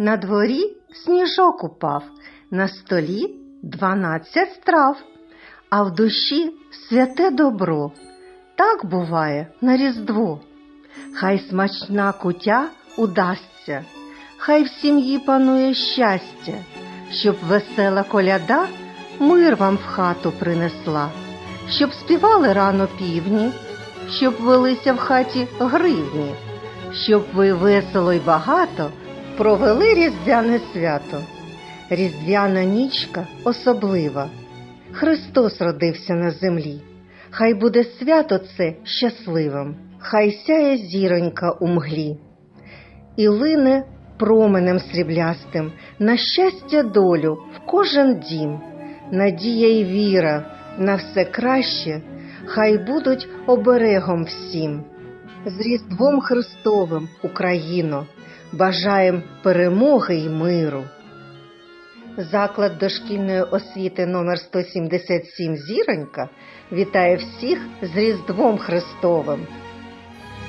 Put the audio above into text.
На дворі сніжок упав, на столі дванадцять страв, а в душі святе добро. Так буває на Різдво. Хай смачна кутя удасться, хай в сім'ї панує щастя, щоб весела коляда мир вам в хату принесла, щоб співали рано півні, щоб велися в хаті гривні, щоб ви весело й багато провели різдвяне свято. Різдвяна нічка особлива. Христос родився на землі. Хай буде свято це щасливим, хай сяє зіронька у мглі, і лине променем сріблястим на щастя долю в кожен дім, надія й віра на все краще, хай будуть оберегом всім. З Різдвом Христовим, Україно, бажаєм перемоги й миру. Заклад дошкільної освіти номер 177 Зіронька вітає всіх з Різдвом Христовим.